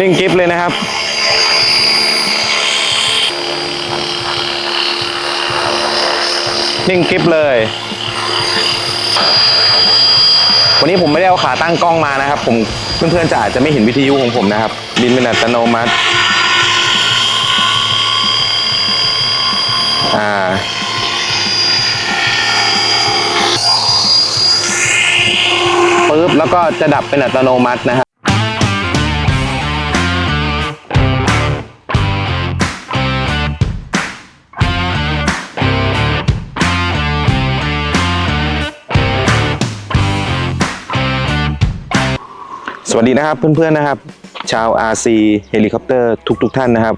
นิ่งกิฟเลยนะครับ นิ่งกิฟเลย วันนี้ผมไม่ได้เอาขาตั้งกล้องมานะครับ ผมเพื่อนๆจะอาจจะไม่เห็นวิทยุของผมนะครับ บินเป็นอัตโนมัติอ่าปึ๊บแล้วก็จะดับเป็นอัตโนมัตินะครับ วัสดีนะครับเพื่อนๆนะครับ ชาว RC เฮลิคอปเตอร์ทุก ๆ ท่านนะครับ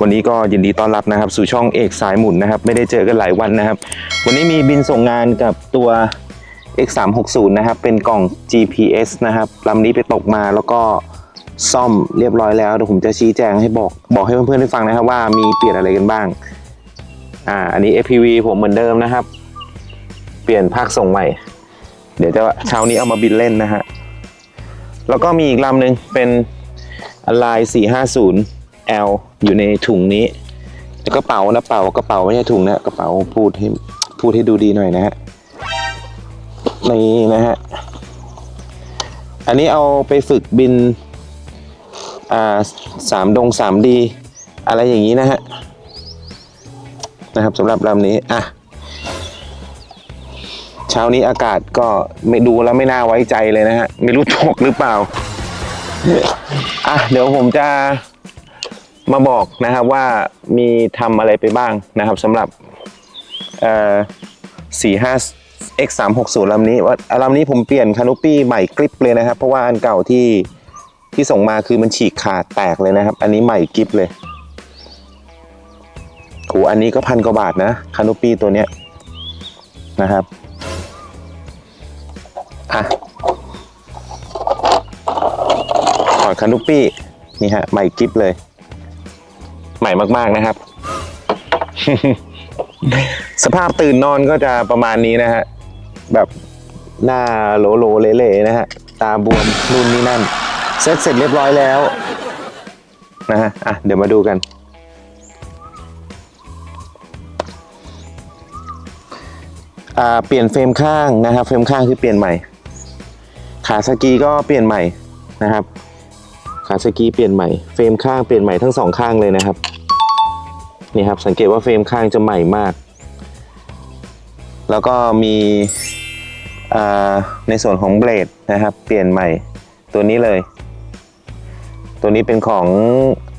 วันนี้ก็ยินดีต้อนรับนะครับ สู่ช่องเอกสายหมุนนะครับ ไม่ได้เจอกันหลายวันนะครับ วันนี้มีบินส่งงานกับตัว X360 นะครับ เป็นกล่อง GPS นะครับลำนี้ไปตกมาแล้วก็ซ่อมเรียบร้อยแล้วเดี๋ยวผมจะชี้แจงให้บอกบอกให้เพื่อนๆได้ฟังนะครับ ว่ามีเปลี่ยนอะไรกันบ้างอ่าอันนี้ FPV ผมเหมือนเดิมนะครับ เปลี่ยนภาคส่งใหม่ เดี๋ยวจะเช้านี้เอามาบินเล่นนะฮะ แล้วก็มีอีกลำหนึ่งเป็นลาย 450 L อยู่ในถุงนี้ แล้วกระเป๋านะเป๋ากระเป๋าไม่ใช่ถุงนะกระเป๋าพูดให้พูดให้ดูดีหน่อยนะฮะนี่นะฮะ อันนี้เอาไปฝึกบินอ่าสามดงสามดี อะไรอย่างนี้นะฮะ นะครับสำหรับลำนี้อะ เช้านี้อากาศก็ไม่ดูแล้วไม่น่าไว้ใจเลยนะฮะ ไม่รู้ตกหรือเปล่า อะเดี๋ยวผมจะมาบอกนะครับว่ามีทำอะไรไปบ้างนะครับสำหรับเอ่อสี่ห้า x สามหกศูนย์ลำนี้ว่าลำนี้ผมเปลี่ยนคานูปี้ใหม่กริปเลยนะครับ เพราะว่าอันเก่าที่ที่ส่งมาคือมันฉีกขาดแตกเลยนะครับ อันนี้ใหม่กริปเลยโหอันนี้ก็พันกว่าบาทนะคานูปี้ตัวเนี้ยนะครับ อะถอดคานุปปี้ นี่ฮะ ใหม่กิฟเลย ใหม่มากๆนะครับ สภาพตื่นนอนก็จะประมาณนี้นะฮะ แบบหน้าโลโลๆเละๆนะฮะ ตาบวมนู่นนี่นั่น เซ็ตเสร็จเรียบร้อยแล้ว นะฮะ อะ เดี๋ยวมาดูกันอ่าเปลี่ยนเฟรมข้างนะครับ เฟรมข้างคือเปลี่ยนใหม่ ขาสกีก็เปลี่ยนใหม่นะครับ ขาสกีเปลี่ยนใหม่ เฟรมข้างเปลี่ยนใหม่ทั้งสองข้างเลยนะครับ นี่ครับสังเกตว่าเฟรมข้างจะใหม่มาก แล้วก็มีในส่วนของเบลดนะครับ เปลี่ยนใหม่ตัวนี้เลย ตัวนี้เป็นของ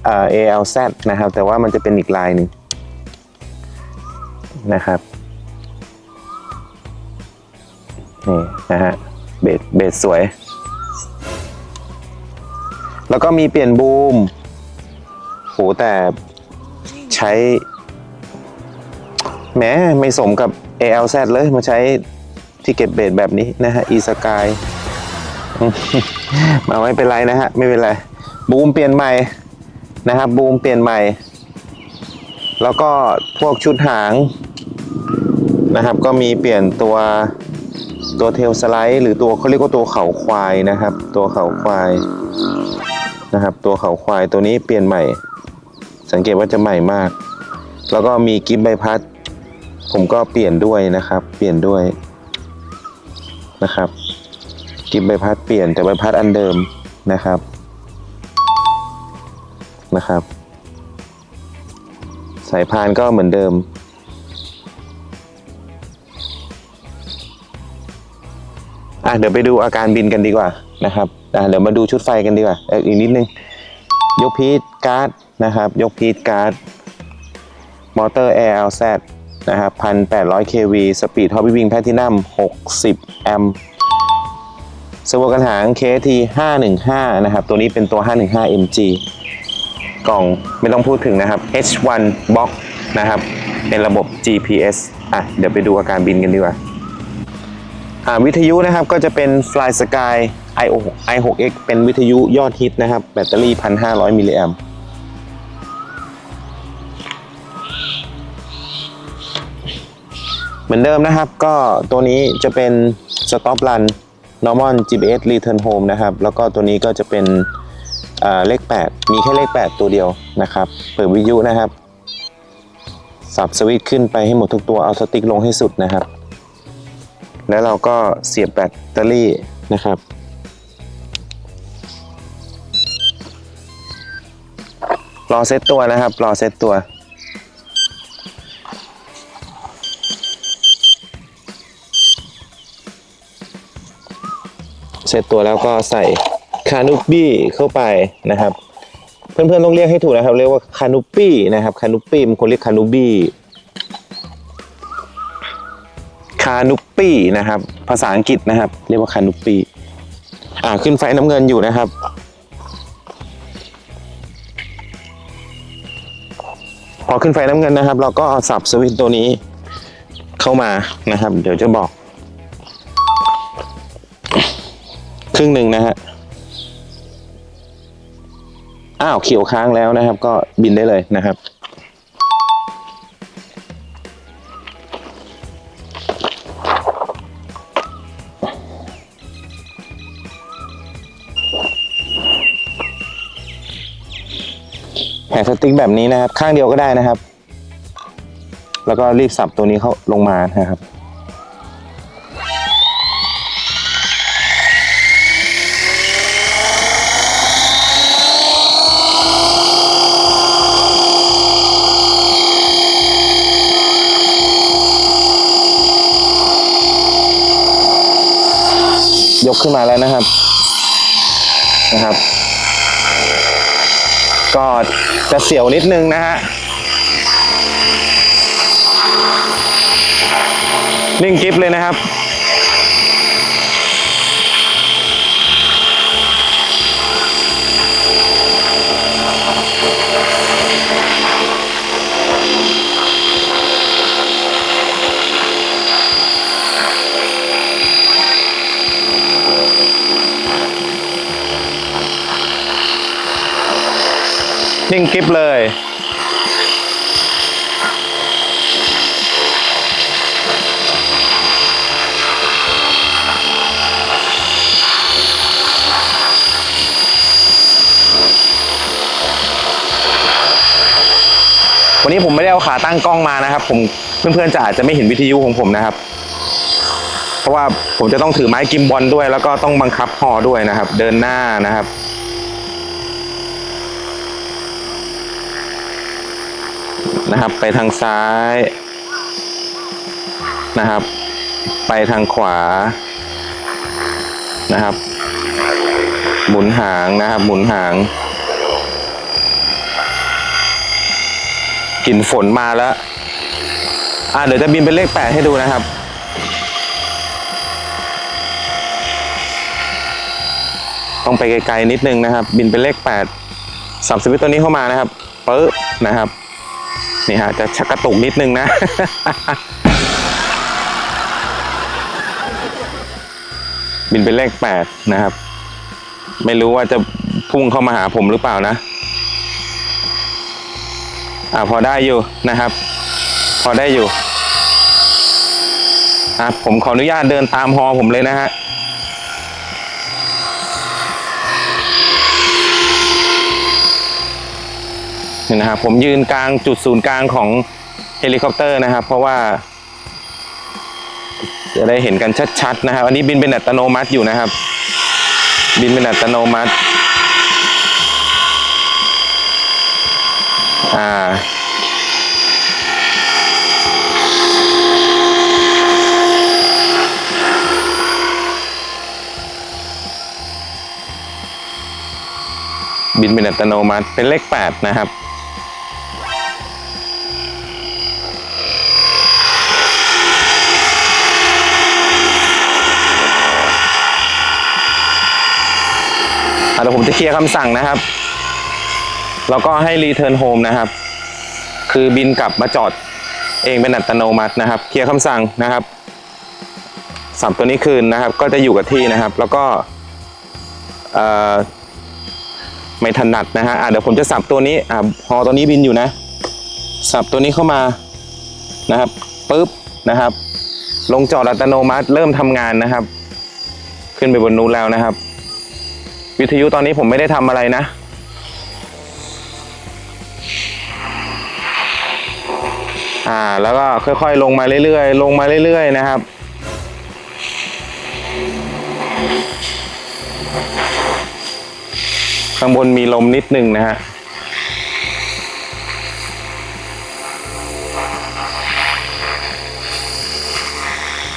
อ ALZ นะครับ แต่ว่ามันจะเป็นอีกลายหนึ่งนะครับนี่นะฮะ เบสเบสสวย แล้วก็มีเปลี่ยนบูมโหแต่ใช้แหม้ไม่สมกับ ALZ เลยมาใช้ที่เก็บเบสแบบนี้นะฮะ e sky มาไม่เป็นไรนะฮะ ไม่เป็นไร บูมเปลี่ยนใหม่นะครับบูมเปลี่ยนใหม่ แล้วก็พวกชุดหางนะครับ ก็มีเปลี่ยนตัว ตัวเทลสไลด์หรือตัวเขาเรียกว่าตัวเขาควายนะครับ ตัวเขาควายนะครับ ตัวเขาควายตัวนี้เปลี่ยนใหม่ สังเกตว่าจะใหม่มาก แล้วก็มีกิฟต์ใบพัด ผมก็เปลี่ยนด้วยนะครับ เปลี่ยนด้วยนะครับกิฟต์ใบพัดเปลี่ยนแต่ใบพัดอันเดิมนะครับนะครับ สายพานก็เหมือนเดิม อะเดี๋ยวไปดูอาการบินกันดีกว่านะครับอะเดี๋ยวมาดูชุดไฟกันดีกว่าอ,อีกนิดนึง ยกพีทการ์ดนะครับ ยกพีทการ์ดมอเตอร์ ALZ นะครับ1,800 kV สปีดท็อปวิ่งแพทินัม60แอมป์เซอร์โวกันหาง KT 515นะครับ ตัวนี้เป็นตัว 515 MG กล่องไม่ต้องพูดถึงนะครับ H1 Box นะครับ เป็นระบบ GPS อะ เดี๋ยวไปดูอาการบินกันดีกว่า วิทยุนะครับก็จะเป็น Fly Sky i i6x เป็นวิทยุยอดฮิตนะครับ แบตเตอรี่ 1,500 มิลลิแอมเหมือนเดิมนะครับก็ตัวนี้จะเป็น Stop Run Normal GPS Return Home นะครับ แล้วก็ตัวนี้ก็จะเป็นเลข 8 มีแค่เลข 8 ตัวเดียวนะครับ เปิดวิทยุนะครับ สับสวิตช์ขึ้นไปให้หมดทุกตัวเอาสติ๊กลงให้สุดนะครับ แล้วเราก็เสียบแบตเตอรี่นะครับ รอเซตตัวนะครับ รอเซตตัวเสร็จตัวแล้วก็ใส่คานูปี้เข้าไปนะครับ เพื่อนๆต้องเรียกให้ถูกนะครับ เรียกว่าคานูปี้นะครับ คานูปี้บางคนเรียกคานูบี้านูปี้นะครับ ภาษาอังกฤษนะครับ เรียกว่าคานูปี้อ่าขึ้นไฟน้ำเงินอยู่นะครับ พอขึ้นไฟน้ำเงินนะครับ เราก็สับสวิตช์ตัวนี้เข้ามานะครับ เดี๋ยวจะบอก ครึ่งหนึ่งนะฮะอ้าวเขียวค้างแล้วนะครับ ก็บินได้เลยนะครับ แผ่สติ๊กแบบนี้นะครับ ข้างเดียวก็ได้นะครับ แล้วก็รีบสับตัวนี้เข้าลงมานะครับยกขึ้นมาแล้วนะครับนะครับ ก็จะเสียวนิดนึงนะฮะนิ่งกิฟเลยนะครับ นิ่งกิฟเลย วันนี้ผมไม่ได้เอาขาตั้งกล้องมานะครับ ผมเพื่อนๆจะอาจจะไม่เห็นวิทยุของผมนะครับ เพราะว่าผมจะต้องถือไม้กิมบอลด้วย แล้วก็ต้องบังคับฮอด้วยนะครับ เดินหน้านะครับ นะครับ ไปทางซ้ายนะครับ ไปทางขวานะครับ หมุนหางนะครับ หมุนหางกลิ่นฝนมาแล้ว อ่าเดี๋ยวจะบินเป็นเลขแปดให้ดูนะครับต้องไปไกลๆนิดนึงนะครับ บินเป็นเลขแปดสับสวิตช์ตัวนี้เข้ามานะครับปึ๊บนะครับ นี่ฮะจะชักกระตุกนิดนึงนะ บินเป็นเลขแปดนะครับ ไม่รู้ว่าจะพุ่งเข้ามาหาผมหรือเปล่านะ อ่าพอได้อยู่นะครับ พอได้อยู่อะผมขออนุญาตเดินตามฮอผมเลยนะฮะ นี่นะครับผมยืนกลางจุดศูนย์กลางของเฮลิคอปเตอร์นะครับ เพราะว่า จะได้เห็นกันชัดๆนะครับ อันนี้บินเป็นอัตโนมัติอยู่นะครับ บินเป็นอัตโนมัติอ่าบินเป็นอัตโนมัติเป็นเลขแปดนะครับ ดี๋ยวผมจะเคลียร์คำสั่งนะครับ แล้วก็ให้ return home นะครับ คือบินกลับมาจอดเองเป็นอัตโนมัตินะครับ เคลียร์คำสั่งนะครับสับตัวนี้คืนนะครับ ก็จะอยู่กับที่นะครับ แล้วก็ไม่ถนัดนะฮะะเดี๋ยวผมจะสับตัวนี้อะพอตัวนี้บินอยู่นะ สับตัวนี้เข้ามานะครับปึ๊บนะครับ ลงจอดอัตโนมัติเริ่มทำงานนะครับ ขึ้นไปบนนู้นแล้วนะครับ วิทยุตอนนี้ผมไม่ได้ทำอะไรนะ อ่า แล้วก็ค่อยๆ ลงมาเรื่อยๆ ลงมาเรื่อยๆ นะครับ ข้างบนมีลมนิดนึงนะฮะ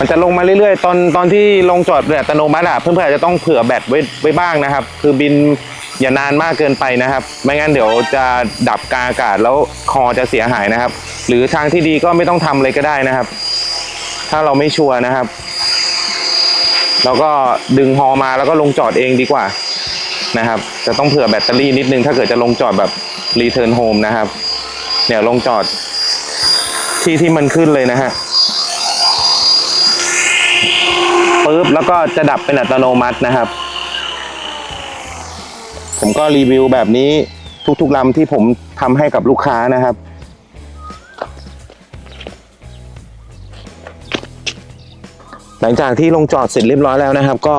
มันจะลงมาเรื่อยๆ ตอนตอนที่ลงจอดแบบอัตโนมัติอะเพื่อนๆอาจจะต้องเผื่อแบตไว้ไว้บ้างนะครับ คือบินอย่านานมากเกินไปนะครับ ไม่งั้นเดี๋ยวจะดับกลางอากาศแล้วคอจะเสียหายนะครับ หรือทางที่ดีก็ไม่ต้องทำเลยก็ได้นะครับ ถ้าเราไม่ชัวร์นะครับเราก็ดึงฮอมาแล้วก็ลงจอดเองดีกว่านะครับ จะต้องเผื่อแบตเตอรี่นิดนึงถ้าเกิดจะลงจอดแบบรีเทิร์นโฮมนะครับ เนี่ยลงจอดที่ที่มันขึ้นเลยนะฮะ ปุ๊บแล้วก็จะดับเป็นอัตโนมัตินะครับ ผมก็รีวิวแบบนี้ทุกๆลำที่ผมทำให้กับลูกค้านะครับหลังจากที่ลงจอดเสร็จเรียบร้อยแล้วนะครับ ก็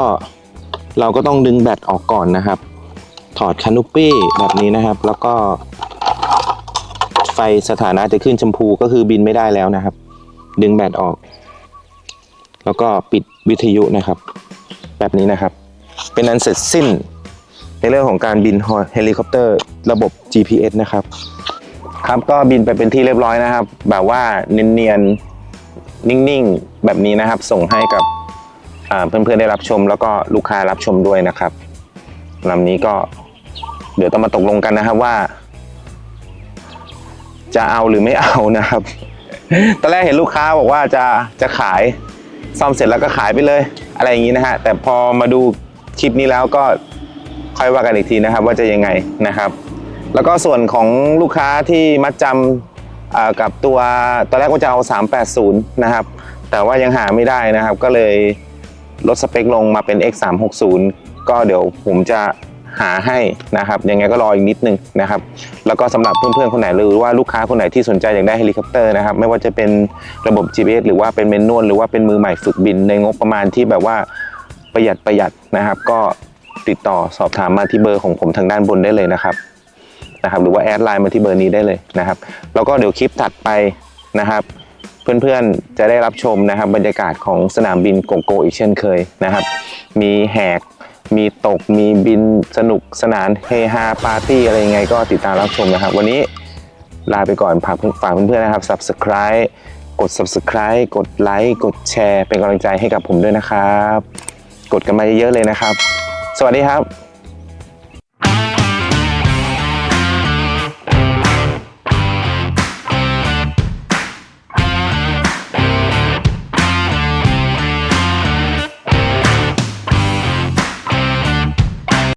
เราก็ต้องดึงแบตออกก่อนนะครับ ถอดคานุปปี้แบบนี้นะครับ แล้วก็ ไฟสถานะจะขึ้นชมพูก็คือบินไม่ได้แล้วนะครับ ดึงแบตออก แล้วก็ปิด วิทยุนะครับ แบบนี้นะครับ เป็นอันเสร็จสิ้น ในเรื่องของการบินเฮลิคอปเตอร์ระบบ GPS นะครับ ครับก็บินไปเป็นที่เรียบร้อยนะครับ แบบว่าเนียนๆนิ่งๆ แบบนี้นะครับ ส่งให้กับเพื่อนๆได้รับชม แล้วก็ลูกค้ารับชมด้วยนะครับลำนี้ก็เดี๋ยวต้องมาตกลงกันนะครับว่า จะเอาหรือไม่เอานะครับ ตอนแรกเห็นลูกค้าบอกว่าจะจะขาย ซ่อมเสร็จแล้วก็ขายไปเลย อะไรอย่างนี้นะฮะ แต่พอมาดูคลิปนี้แล้วก็ค่อยว่ากันอีกทีนะครับ ว่าจะยังไงนะครับ แล้วก็ส่วนของลูกค้าที่มัดจำกับตัวตอนแรกว่าจะเอา 380 นะครับ แต่ว่ายังหาไม่ได้นะครับ ก็เลยลดสเปคลงมาเป็น X 3 6 0 ก็เดี๋ยวผมจะ หาให้นะครับยังไงก็รออีกนิดนึงนะครับแล้วก็สำหรับเพื่อนๆคนไหนหรือว่าลูกค้าคนไหนที่สนใจอยากได้เฮลิคอปเตอร์นะครับไม่ว่าจะเป็นระบบ GPS หรือว่าเป็นเมนนวลหรือว่าเป็นมือใหม่ฝึกบินในงบประมาณที่แบบว่าประหยัดประหยัดนะครับ ก็ติดต่อสอบถามมาที่เบอร์ของผมทางด้านบนได้เลยนะครับนะครับหรือว่าแอดไลน์มาที่เบอร์นี้ได้เลยนะครับ แล้วก็เดี๋ยวคลิปถัดไปนะครับเพื่อนๆจะได้รับชมนะครับบรรยากาศของสนามบินโกโกอีกเช่นเคยนะครับ มีแหก มีตกมีบินสนุกสนานเฮฮาปาร์ตี้อะไรยังไงก็ติดตามรับชมนะครับ วันนี้ลาไปก่อนฝากฝากเพื่อนๆนะครับ subscribe กด subscribe กดไลค์กดแชร์เป็นกำลังใจให้กับผมด้วยนะครับ กดกันมาเยอะๆเลยนะครับ สวัสดีครับ